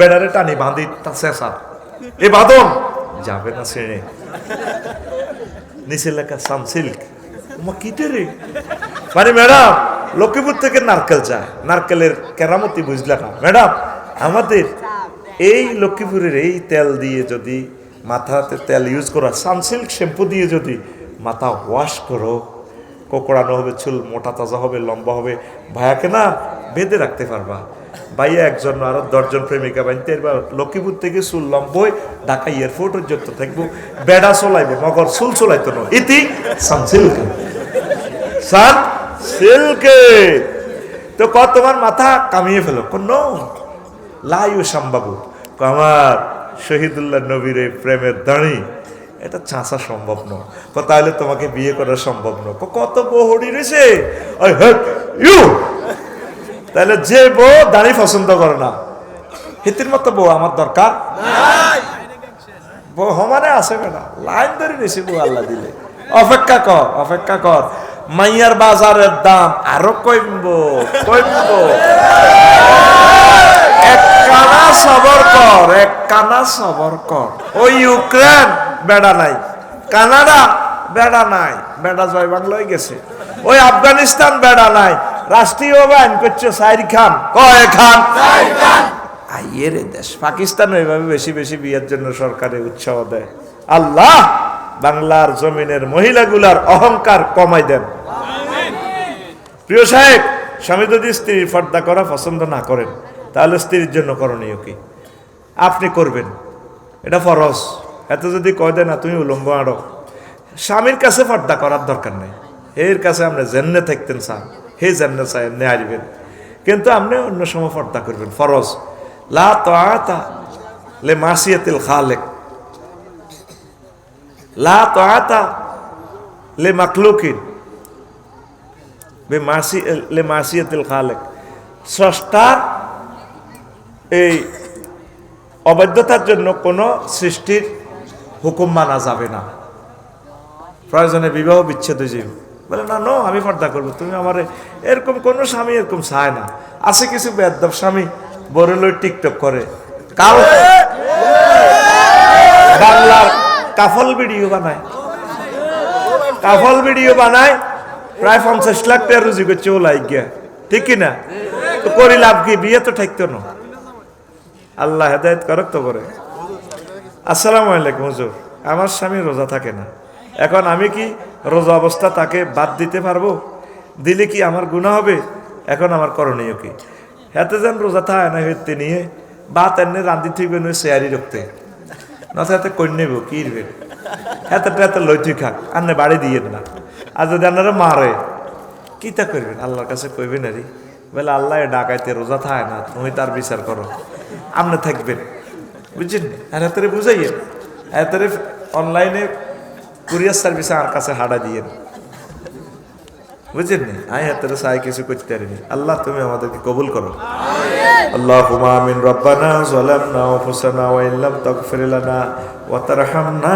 বেড়ারে টানি বাঁধি তা শেষা। এ বাদন যাবে না শ্রেণি নিচে লেখা সানসিল্ক কিটে রে? মানে ম্যাডাম, লক্ষ্মীপুর থেকে নারকেল চায়। নারকেলের কেরামতি বুঝলে না। ম্যাডাম, আমাদের এই লক্ষ্মীপুরের এই তেল দিয়ে যদি, মাথাতে তেল ইউজ করা সানসিল্ক শ্যাম্পু দিয়ে যদি মাথা ওয়াশ করো, কোকড়ানো হবে, চুল মোটা তাজা হবে, লম্বা হবে ভাইয়াকে না বেঁধে রাখতে পারবা। ভাইয়া একজন আরও দশজন প্রেমিকা বানতে পারবা লক্ষ্মীপুর থেকে চুল লম্বই ঢাকা এয়ারপোর্ট পর্যন্ত থাকব, বেড়া চলাইবে, মগর চুল চলাইতো না ইতি সান সিল্কে। তো ক তোমার মাথা কামিয়ে ফেলো? কোন লাইও সম্ভাবু আমার শহীদুল্লাহ নবীর প্রেমের দাঁড়ি, এটা চাঁচা সম্ভব নয়। ক তাহলে তোমাকে বিয়ে করা সম্ভব নয়। কত বহরি রয়েছে ইউ! তাহলে যে বউ দাঁড়ি পছন্দ করে না হিতির মতো বউ আমার দরকার? বউ সমানে আছে বেটা লাইন ধরে নিছি বউ আল্লাহ দিলে। অপেক্ষা কর অপেক্ষা কর। মাইয়ার বাজারের দাম আরও কমব কমব। এক কানা সবর কর এক কানা সবর কর। ওই ইউক্রেন বেড়া নাই। কানাডা বেড়া নাই। বেড়া জয় বাংলায় গেছে। ওই আফগানিস্তান বেড়া নাই। রাষ্ট্রীয় আইন করছে সাইর খান। কয় খান? আইয়ের দেশ পাকিস্তান ওইভাবে বেশি বেশি বিয়ের জন্য সরকারে উৎসাহ দেয়। আল্লাহ বাংলার জমিনের মহিলাগুলার অহংকার কমাই দেন। প্রিয় সাহেব স্বামী যদি স্ত্রীর পর্দা করা পছন্দ না করেন তাহলে স্ত্রীর জন্য করণীয় কি? আপনি করবেন। এটা ফরজ। এত যদি কয় দেয় না তুমি উলম্ব আড়ো। স্বামীর কাছে পর্দা করার দরকার নেই। এর কাছে আমরা জেন্নে থাকতেন স্যার। হে জেন্নে চাই এমনি আসবেন। কিন্তু আপনি অন্য সময় পর্দা করবেন, ফরজ। লা তাআতা লে মাসিয়াতিল খালেক। লা তাআতা লে মাসি, লে মাসিয়াতিল খালেক। স্রষ্টার এই অবাধ্যতার জন্য কোনো সৃষ্টির হুকুম মানা যাবে না। প্রয়োজনে বিবাহ বিচ্ছেদ যাবে। বলে, না, নো, আমি পর্দা করব, তুমি আমার এরকম কোনো স্বামী এরকম চায় না। আছে কিছু বেদব স্বামী, বড় লই টিকটক করে। বাংলার কাফল ভিডিও বানায়। কাফল ভিডিও বানায়, প্রায় পঞ্চাশ লাখ টাকা রুজি করছে, ও লাইক গিয়া। ঠিক কি না তো করি লাভ কি? বিয়ে তো ঠাকতো না। আল্লাহ হেদায়ত করক তো করে। আসসালামু আলাইকুম হুজুর। আমার স্বামী রোজা থাকে না। এখন আমি কি রোজা অবস্থা তাকে বাদ দিতে পারব? দিলে কি আমার গুণা হবে? এখন আমার করণীয় কি? হাতে যেন রোজা থাকে না হইতে নিয়ে বা তেমনি রান্ধি থইবে নয় শেয়ারি রাখতে না হাতে কই কি হাতে লই তুই খাক আর না বাড়ি দিয়ে না। আর যদি আপনারা মারে কি তা করবেন আল্লাহর কাছে কইবেন আরে, বলে আল্লাহ ডাকাইতে রোজা থায় না, তুমি তার বিচার করো। আপনি থাকবেন, বুঝছেন? আর হাতে বুঝাইয়েন। হাতে অনলাইনে কুরিয়ার সার্ভিসে আমার কাছে হাডা দিয়ে বুঝলেন আয় হাতের হাতে সাই কিছু করতে পারিনি। আল্লাহ, তুমি আমাদেরকে কবুল করো। রব্বানা যালামনা আনফুসানা ওয়া ইল্লাম তাগফির লানা ওয়া তারহামনা।